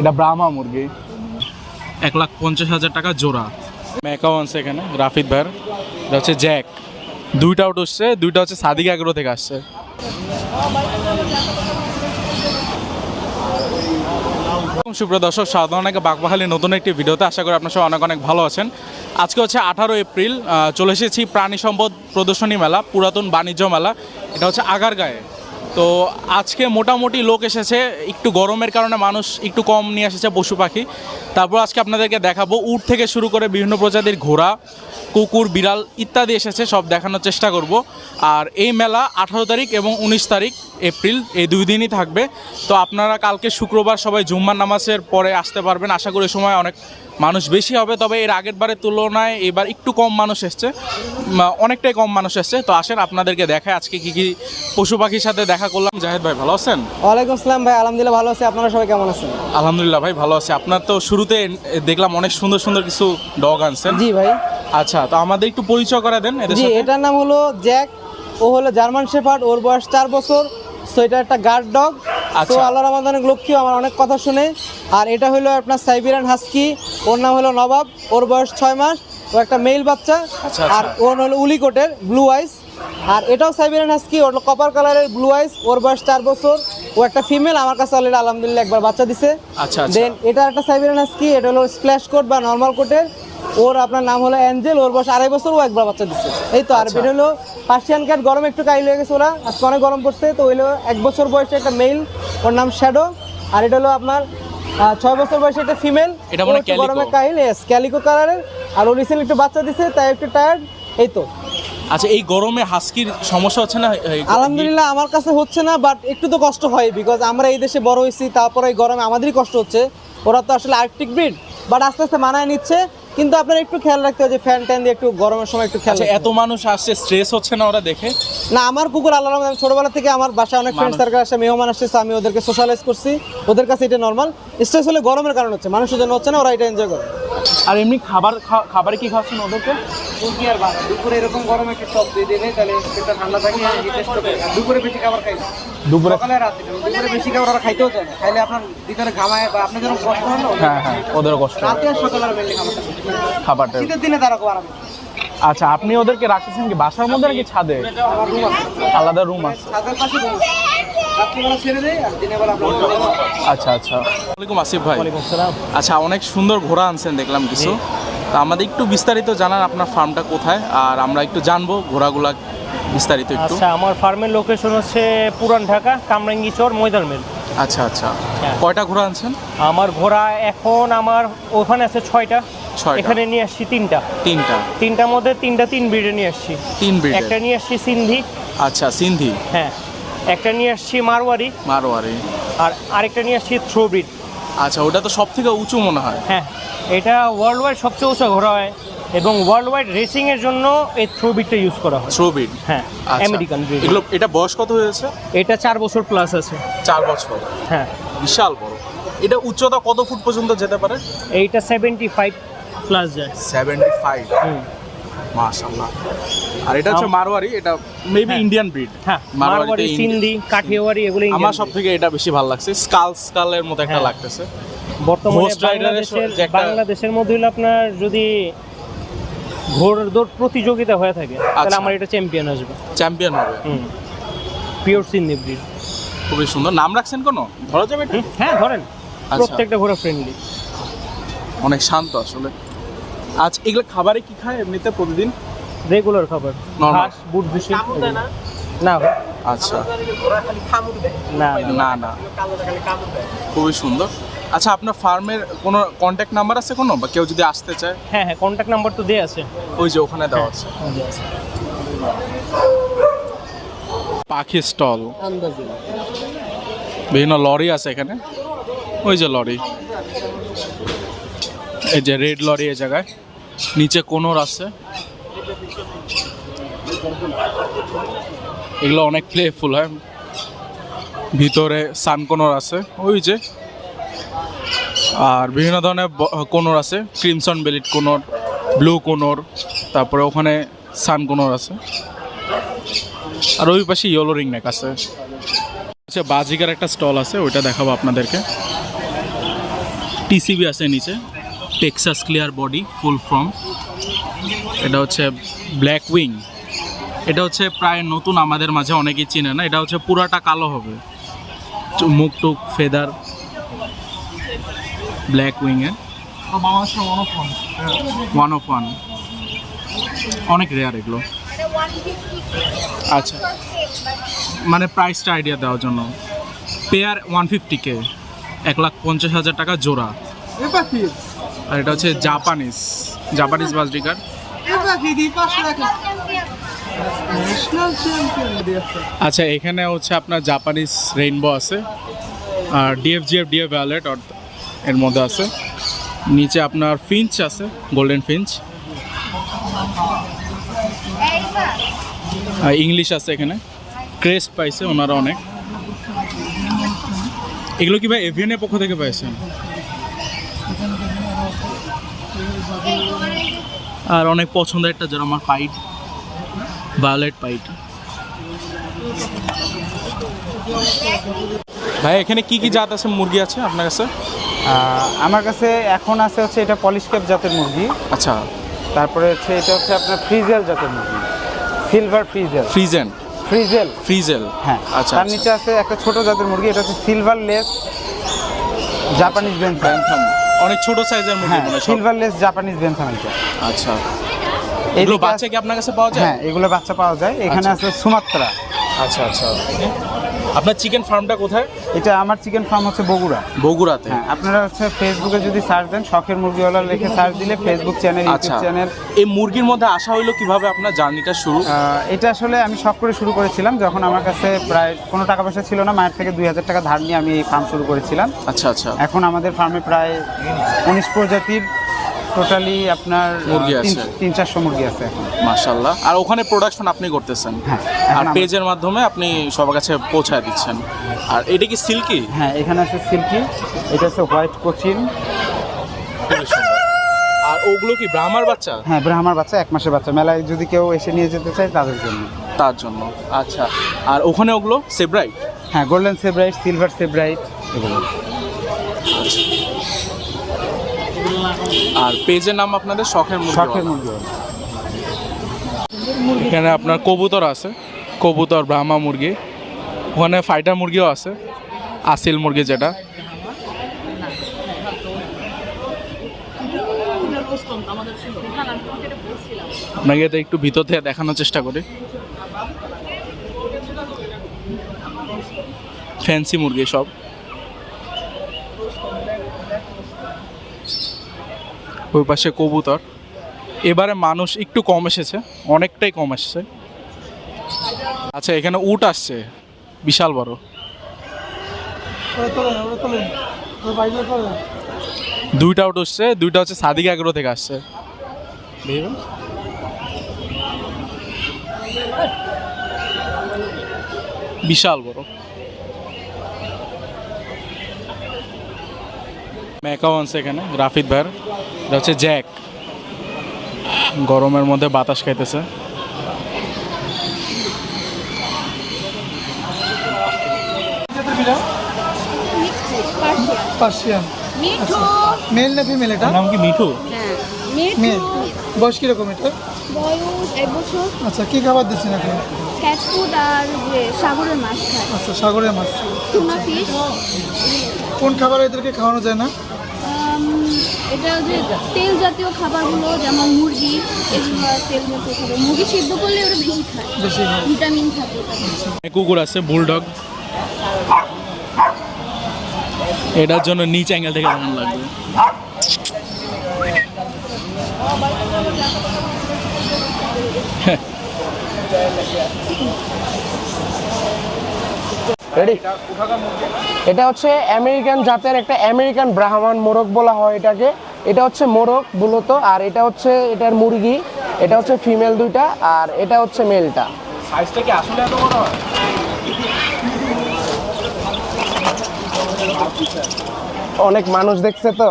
এটা ব্রাহ্মা মুরগি। এক লাখ পঞ্চাশ হাজার টাকা জোড়া। ম্যাকাও আছে এখানে রাফিদ ভাইয়ের। এটা হচ্ছে জ্যাক। দুইটা আউট হচ্ছে দুইটা হচ্ছে সাদিক এগারো থেকে আসছে। সুপ্রিয় দর্শক সাধারণকে বাগবাহালি নতুন একটি ভিডিওতে আশা করি আপনার সবাই অনেক অনেক ভালো আছেন। আজকে হচ্ছে আঠারো এপ্রিল চলে এসেছি প্রাণী সম্পদ প্রদর্শনী মেলা পুরাতন বাণিজ্য মেলা। এটা হচ্ছে আগারগাঁয়ে। তো আজকে মোটামুটি লোক এসেছে, একটু গরমের কারণে মানুষ একটু কম নিয়ে এসেছে পশু পাখি। তারপর আজকে আপনাদেরকে দেখাবো, উট থেকে শুরু করে বিভিন্ন প্রজাতির ঘোড়া, কুকুর, বিড়াল ইত্যাদি এসেছে, সব দেখানোর চেষ্টা করব। আর এই মেলা আঠারো তারিখ এবং উনিশ তারিখ, এপ্রিল, এই দুই দিনই থাকবে। তো আপনারা কালকে শুক্রবার সবাই জুম্মার নামাজের পরে আসতে পারবেন। আশা করি সময় অনেক মানুষ বেশি হবে তবে এর আগের বারের তুলনায় এবার একটু কম মানুষ এসছে। অনেকটাই কম মানুষ এসছে। তো আসেন আপনাদেরকে দেখায় আজকে কি কি পশু পাখির সাথে দেখা করলাম। জাহেদ ভাই ভালো আছেন? ওয়ালাইকুম আসসালাম ভাই আলহামদুলিল্লাহ ভালো আছি। আপনারা সবাই কেমন আছেন? আলহামদুলিল্লাহ ভাই ভালো আছে। আপনার তো শুরুতে দেখলাম অনেক সুন্দর সুন্দর কিছু ডগ আনছেন। জি ভাই। আচ্ছা তো আমাদের একটু পরিচয় করে দেন জি এটার নাম হলো জ্যাক। ও হলো জার্মান শেফার্ড ওর বয়স চার বছর। সো এটা একটা গার্ড ডগ। তো আচ্ছা। আল্লাহ রহমান লক্ষ্মী আমার অনেক কথা শুনে। আর এটা হলো আপনার সাইবেরিয়ান হাস্কি ওর নাম হলো নবাব ওর বয়স ছয় মাস ও একটা মেল বাচ্চা। আচ্ছা, আর আচ্ছা। ওর হলো উলিকোটের ব্লু আইস। আর এটাও সাইবেরিয়ান হাস্কি ওর কপার কালারের ব্লু আইস ওর বয়স চার বছর। ও একটা ফিমেল আমার কাছে অলরেডি আলহামদুলিল্লাহ একবার বাচ্চা দিছে। দেন এটা একটা সাইবেরিয়ান হাস্কি এটা হলো স্প্ল্যাশ কোট বা নর্মাল কোটের। ওর আপনার নাম হলো অ্যাঞ্জেল ওর বয়স আড়াই বছর ও একবার বাচ্চা দিচ্ছে এই তো আর আচ্ছা। এটা হলো পার্সিয়ান ক্যাট গরম একটু কাইল হয়ে গেছে ওরা আজকে অনেক গরম পড়ছে তো হইল এক বছর বয়সে একটা মেল ওর নাম শ্যাডো আর এটা হলো আপনার ছয় বছর বয়সে একটা ফিমেল এটা মানে গরমে কাইল এস ক্যালিকো কালারের আর ও রিসেন্টলি একটু বাচ্চা দিছে তাই একটু টায়ার্ড এই তো। আচ্ছা এই গরমে হাস্কির সমস্যা হচ্ছে না আলহামদুলিল্লাহ আমার কাছে হচ্ছে না বাট একটু তো কষ্ট হয় বিকজ আমরা এই দেশে বড় হয়েছি তারপরে এই গরমে আমাদেরই কষ্ট হচ্ছে। ওরা তো আসলে আর্কটিক ব্রিড বাট আস্তে আস্তে মানায় নিচ্ছে। কিন্তু আপনার একটু খেয়াল রাখতে হবে যে ফ্যান ট্যান দিয়ে একটু গরমের সময় একটু খেয়াল আচ্ছা এত মানুষ আসছে স্ট্রেস হচ্ছে না ওরা দেখে? না আমার কুকুর আল্লাহ রহমান ছোটবেলা থেকে আমার বাসায় অনেক ফ্রেন্ড সার্কেল আসে মেহমান আসছে আমি ওদেরকে সোশ্যালাইজ করছি ওদের কাছে এটা নর্মাল স্ট্রেস হলে গরমের কারণ হচ্ছে মানুষের জন্য হচ্ছে না ওরা এটা এনজয় করে। আর এমনি খাবার খাবারে কি খাওয়াচ্ছেন ওদেরকে? আর বাবা দুপুরে এরকম গরমে একটু টক দিয়ে দিলে তাহলে পেটটা ঠান্ডা থাকে আর হিটের স্ট্রোকে দুপুরে বেশি খাবার খাই দুপুরে সকালে রাতে দুপুরে বেশি খাবার ওরা খাইতেও চায় না। খাইলে আপনার ভিতরে ঘামায় বা আপনার কষ্ট হয় না হ্যাঁ হ্যাঁ ওদেরও কষ্ট রাতে আর সকালে মেনলি খাবার। খাবারটা। শীতের দিনে তারা আচ্ছা আপনি ওদেরকে রাখতেছেন কি বাসার মধ্যে নাকি ছাদে? আমার রুম আছে। আলাদা রুম আছে। ছাদের পাশে আচ্ছা আচ্ছা। ওয়ালাইকুম আসিফ ভাই। আচ্ছা অনেক সুন্দর ঘোড়া আনছেন দেখলাম কিছু। তা আমাদের একটু বিস্তারিত জানান আপনার ফার্মটা কোথায় আর আমরা একটু জানব ঘোড়াগুলা বিস্তারিত একটু। আচ্ছা আমার ফার্মের লোকেশন হচ্ছে পুরান ঢাকা কামরাঙ্গি চর ময়দান মিল। আচ্ছা আচ্ছা। হ্যাঁ। কয়টা ঘোড়া আনছেন? আমার ঘোড়া এখন আমার ওখানে আছে ছয়টা। এখানে নিয়ে আসছি তিনটা। তিনটা। তিনটার মধ্যে তিনটা তিন ব্রিডে নিয়ে আসছি। তিন ব্রিড। একটা নিয়ে আসছি সিন্ধি। আচ্ছা সিন্ধি। হ্যাঁ। একটা নিয়ে আসছি মারওয়ারি। মারোয়ারি আর আরেকটা নিয়ে আসছি থ্রো ব্রিড। আচ্ছা ওটা তো সব থেকে উঁচু মনে হয়। হ্যাঁ। এটা ওয়ার্ল্ড ওয়াইড সবচেয়ে উঁচু ঘোড়া হয়। এবং ওয়ার্ল্ড ওয়াইড রেসিংয়ের জন্য এই থ্রো ব্রিডটা ইউজ করা হয়। থ্রো ব্রিড হ্যাঁ আমেরিকান ব্রিড এগুলো এটা বয়স কত হয়েছে? এটা চার বছর প্লাস আছে। চার বছর। হ্যাঁ। বিশাল বড়। এটা উচ্চতা কত ফুট পর্যন্ত যেতে পারে? এইটা সেভেন্টি ফাইভ প্লাস যায়। সেভেন্টি ফাইভ হুম। মাশাল্লাহ আর এটা হচ্ছে মারোয়ারি এটা মেবি হ্যাঁ। ইন্ডিয়ান ব্রিড হ্যাঁ মারওয়ারিতে মারওয়ারি সিন্ধি কাঠিয়াওয়ারি এগুলো আমার Indian সব থেকে এটা বেশি ভালো লাগছে। স্কাল স্কালের মতো একটা হ্যাঁ। লাগতেছে। বর্তমানে এর বাংলাদেশের বাংলাদেশের মধ্যে হলো আপনার যদি ঘোড়দৌড় প্রতিযোগিতা হয়ে থাকে তাহলে আচ্ছা। আমার এটা চ্যাম্পিয়ন আসবে। চ্যাম্পিয়ন হবে। হুম। পিওর সিন্ধি ব্রিড খুবই সুন্দর। নাম রাখছেন কোনো? ধরা যাবে এটা হ্যাঁ ধরেন। আচ্ছা। প্রত্যেকটা ঘোড়া ফ্রেন্ডলি অনেক শান্ত আসলে। আজ এগুলো খাবারে কি খায় এমনিতে প্রতিদিন? রেগুলার খাবার। ঘাস বুট ভুসি। না? ভাই, আচ্ছা। না না না। না খুবই সুন্দর। আচ্ছা আপনার ফার্মের কোনো কন্ট্যাক্ট নাম্বার আছে কোনো? বা কেউ যদি আসতে চায়? হ্যাঁ হ্যাঁ কন্ট্যাক্ট নাম্বার তো দেয়া আছে। ওই যে ওখানে দেওয়া আছে। দেয়া পাখি স্টল। বিভিন্ন লরি আছে এখানে। ওই যে লরি। এই যে রেড লরি এই জায়গায়। নিচে কোনোর আছে। এগুলো অনেক প্লেফুল হয়। ভিতরে সানকোনর আছে। ওই যে আর বিভিন্ন ধরনের কোনর আছে, crimson bellied conure blue conure তারপরে ওখানে সান কোনর আছে। আর ওই পাশে ইয়েলো রিং নেক আছে। আচ্ছা বাজিকার একটা স্টল আছে, ওইটা দেখাবো আপনাদেরকে। টিসিবি আছে নিচে, Texas clear body, full form. এটা হচ্ছে ব্ল্যাক উইং। এটা হচ্ছে প্রায় নতুন আমাদের মাঝে অনেকেই চিনে না, এটা হচ্ছে পুরাটা কালো হবে। মুখ টুক, ফেদার। ব্ল্যাক উইংয়ের ওয়ান অফ ওয়ান অনেক রেয়ার এগুলো। আচ্ছা। মানে প্রাইসটা আইডিয়া দেওয়ার জন্য। পেয়ার ওয়ান ফিফটি কে এক লাখ পঞ্চাশ হাজার টাকা জোড়া। আর এটা হচ্ছে জাপানিজ জাপানিজ বাজরিকার আচ্ছা এখানে হচ্ছে আপনার জাপানিজ রেইনবো আছে। আর ডিএফজিএফ ডিএফ ভ্যালেট এর মধ্যে আছে। নিচে আপনার ফিঞ্চ আছে, গোল্ডেন ফিঞ্চ। ইংলিশ আছে এখানে। ক্রেস্ট পাইছে ওনারা অনেক। এগুলো কি ভাই এভিয়ানের পক্ষ থেকে পাইছেন? আর অনেক পছন্দের একটা যেটা আমার পাইট। Violet pint. ভাই, এখানে কি কি জাত আছে? মুরগি আছে আপনার কাছে? আমার কাছে এখন আছে হচ্ছে এটা পলিশ ক্যাপ জাতের মুরগি। আচ্ছা। তারপরে হচ্ছে এটা হচ্ছে আপনার ফ্রিজেল জাতের মুরগি। Silver frizzle. Frizzle frizzle. Frizzle. হ্যাঁ। আচ্ছা তার নিচে আছে একটা ছোট জাতের মুরগি এটা হচ্ছে silver lace Japanese bantam bantam অনেক ছোট সাইজের মুরগি হ্যাঁ মনে সিলভার লেস জাপানিজ বেনথাম আচ্ছা। এগুলো বাচ্চা কি আপনার কাছে পাওয়া যায়? হ্যাঁ এগুলো বাচ্চা পাওয়া যায়। এখানে আচ্ছা। আছে সুমাত্রা। আচ্ছা আচ্ছা। আপনার চিকেন ফার্মটা কোথায়? এটা আমার চিকেন ফার্ম হচ্ছে বগুড়া। বগুড়াতে? হ্যাঁ আপনারা হচ্ছে ফেসবুকে যদি সার্চ দেন শখের মুরগিওয়ালা লিখে সার্চ দিলে ফেসবুক চ্যানেল ইউটিউব চ্যানেল এই মুরগির মধ্যে আসা হইল কীভাবে আপনার জার্নিটা শুরু? এটা আসলে আমি শখ করে শুরু করেছিলাম যখন আমার কাছে প্রায় কোনো টাকা পয়সা ছিল না মায়ের থেকে দুই হাজার টাকা ধার নিয়ে আমি এই ফার্ম শুরু করেছিলাম। আচ্ছা আচ্ছা। এখন আমাদের ফার্মে প্রায় উনিশ প্রজাতির টোটালি আপনার মুরগি তিন- আছে। তিন চারশো মুরগি আছে এখন। মাশাল্লাহ আর ওখানে প্রোডাকশন আপনি করতেছেন। হ্যাঁ, আর পেজের মাধ্যমে আপনি সবার কাছে পৌঁছায় দিচ্ছেন। আর এটা কি সিল্কি? হ্যাঁ এখানে আছে সিল্কি এটা হচ্ছে হোয়াইট কোচিন আর ওগুলো কি ব্রাহ্মার বাচ্চা? হ্যাঁ ব্রাহ্মার বাচ্চা এক মাসের বাচ্চা। মেলায় যদি কেউ এসে নিয়ে যেতে চায় তাদের জন্য। তার জন্য। আচ্ছা। আর ওখানে ওগুলো সেব্রাইট? হ্যাঁ গোল্ডেন সেব্রাইট সিলভার সেব্রাইট এগুলো। আর পেজের নাম আপনাদের শখের মুরগি শখের মুরগি এখানে আপনার কবুতর আছে কবুতর ব্রাহ্মা মুরগি। ওখানে ফাইটার মুরগিও আছে আসিল মুরগি যেটা। আপনাকে এটা একটু ভিতর থেকে দেখানোর চেষ্টা করি। ফ্যান্সি মুরগি সব। ওই পাশে কবুতর। এবারে মানুষ একটু কম এসেছে, অনেকটাই কম এসেছে। আচ্ছা এখানে উট আসছে, বিশাল বড়। দুইটা উট আসছে দুইটা হচ্ছে সাদিক এগারো থেকে আসছে। বিশাল বড়। ম্যাকাও আনছে এখানে রাফিদ ভাইয়ের। এটা হচ্ছে জ্যাক। গরমের মধ্যে বাতাস খাইতেছে। পার্সিয়ান। মেল না ফিমেল এটা? নাম কি মিঠু? হ্যাঁ। মেল মিঠু। বয়স কীরকম এটা? বয়স এক বছর। আচ্ছা কি খাবার দিচ্ছেন এখন? ক্যাট ফুড আর সাগরের মাছ খায়। আচ্ছা সাগরের মাছ। Tuna fish. কোন খাবার এদেরকে খাওয়ানো যায় না? এটা যে তেল জাতীয় খাবারগুলো যেমন মুরগি এগুলো তেল জাতীয় খাবার। মুরগি সিদ্ধ করলে ওরা বেশি খায়। বেশি ভিটামিন থাকে কুকুর আছে বুলডগ। এটার জন্য নিচ অ্যাঙ্গেল থেকে কেমন লাগবে? রেডি এটা হচ্ছে আমেরিকান জাতের একটা আমেরিকান ব্রাহ্মণ মোরগ বলা হয় এটাকে। এটা হচ্ছে মোরগ মূলত আর এটা হচ্ছে এটার মুরগি এটা হচ্ছে ফিমেল দুইটা আর এটা হচ্ছে মেলটা। সাইজটা কি আসলে এত বড়? হয় অনেক মানুষ দেখছে তো?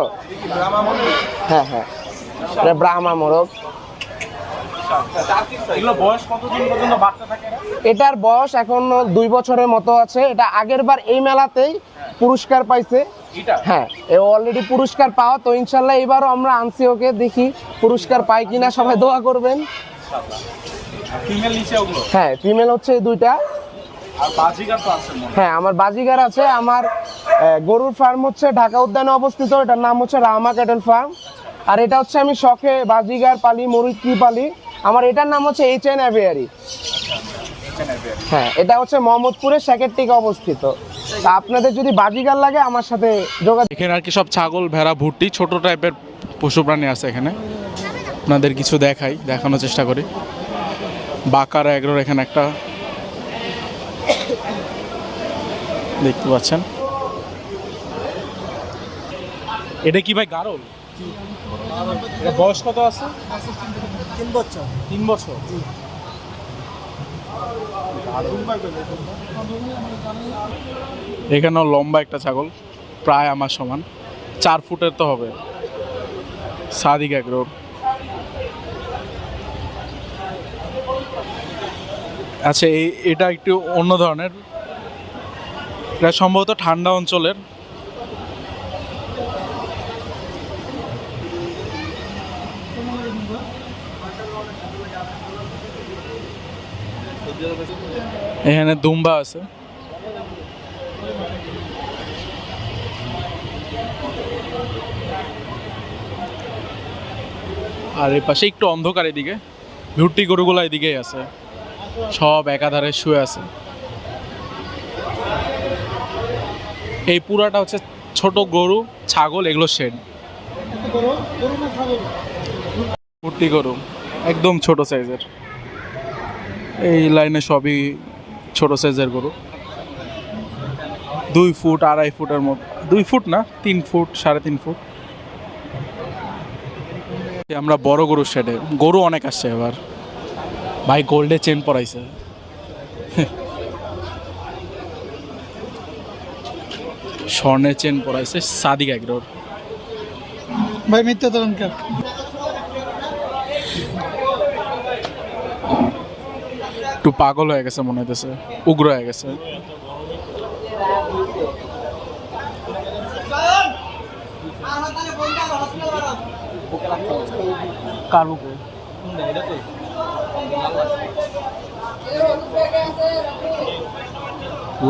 হ্যাঁ হ্যাঁ। এটা ব্রাহ্মা মোরগ এগুলো বয়স কতদিন পর্যন্ত বাচ্চা থাকে এটার বয়স এখন দুই বছরের মতো আছে। এটা আগের বার এই মেলাতেই পুরস্কার পাইছে। হ্যাঁ এ অলরেডি পুরস্কার পাওয়া। তো ইনশাল্লাহ এবারও আমরা আনছি ওকে দেখি পুরস্কার পাই কিনা সবাই দোয়া করবেন। হ্যাঁ ফিমেল হচ্ছে এই দুইটা। হ্যাঁ। আমার বাজিগার আছে। আমার গরুর ফার্ম হচ্ছে ঢাকা উদ্যানে অবস্থিত। এটার নাম হচ্ছে রামা ক্যাটেল ফার্ম। আর এটা হচ্ছে আমি শখে বাজিগার পালি মুরগি পালি আমার এটার নাম হচ্ছে এইচ এন অ্যাভিয়ারি হ্যাঁ এটা হচ্ছে মোহাম্মদপুরের স্যাকেরটিকে অবস্থিত। আপনাদের যদি বাজিগার লাগে, আমার সাথে যোগাযোগ এখানে আর কি সব ছাগল, ভেড়া, ভুট্টি, ছোট টাইপের পশু প্রাণী আছে এখানে। আপনাদের কিছু দেখাই, দেখানোর চেষ্টা করি। বাকার এগ্রোর এখানে একটা দেখতে পাচ্ছেন। এটা কি ভাই গারল? বয়স কত আছে? তিন বছর। তিন বছর? এখানেও লম্বা একটা ছাগল প্রায় আমার সমান। চার ফুটের তো হবে। সাদিক এগ্রোর আচ্ছা এই এটা একটু অন্য ধরনের। এটা সম্ভবত ঠান্ডা অঞ্চলের। এখানে দুম্বা আছে। আর এই পাশে একটু অন্ধকার এদিকে। ভুট্টি গরুগুলো এদিকেই আছে। সব একাধারে শুয়ে আছে। এই পুরাটা হচ্ছে ছোট গরু, ছাগল, এগুলো শেড। ভুট্টি গরু একদম ছোট সাইজের এই লাইনে সবই ছোট সাইজের গরু। দুই ফুট, আড়াই ফুটের মতো দুই ফুট না, তিন ফুট, সাড়ে তিন ফুট। আমরা বড় গরুর শেডে গরু অনেক আসছে এবার। ভাই গোল্ডে চেন পরাইছে। স্বর্ণের চেন পরাইছে সাদিক এগ্রোর ভাই, মিথ্যা তরণকার একটু পাগল হয়ে গেছে মনে হইতেছে, উগ্র হয়ে গেছে।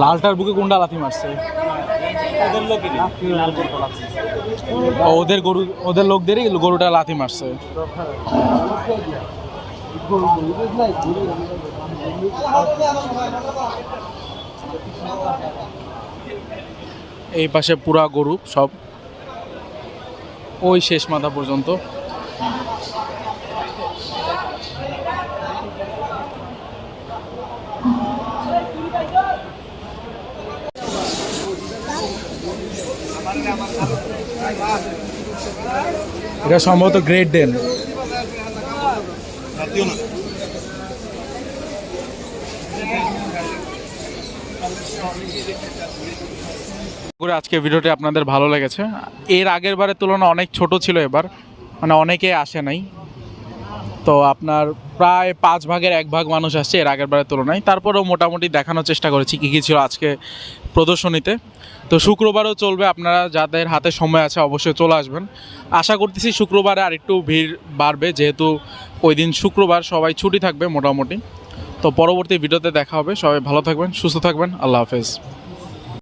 লালটার বুকে কোনটা লাথি মারছে? ওদের গরু, ওদের লোকদেরই গরুটা লাথি মারছে। এই পাশে পুরা গরু সব। ওই শেষ মাথা পর্যন্ত। এটা সম্ভবত গ্রেট ডেন করে আজকে ভিডিওটি আপনাদের ভালো লেগেছে। এর আগের বারের তুলনায় অনেক ছোট ছিল এবার মানে অনেকে আসে নাই। তো আপনার প্রায় পাঁচ ভাগের এক ভাগ মানুষ আসছে এর আগের বারের তুলনায়। তারপরেও মোটামুটি দেখানোর চেষ্টা করেছি কী কী ছিল আজকে প্রদর্শনীতে। তো শুক্রবারও চলবে, আপনারা যাদের হাতে সময় আছে অবশ্যই চলে আসবেন। আশা করতেছি শুক্রবারে আর একটু ভিড় বাড়বে, যেহেতু ওই দিন শুক্রবার সবাই ছুটি থাকবে মোটামুটি। তো পরবর্তী ভিডিওতে দেখা হবে, সবাই ভালো থাকবেন, সুস্থ থাকবেন, আল্লাহ হাফেজ।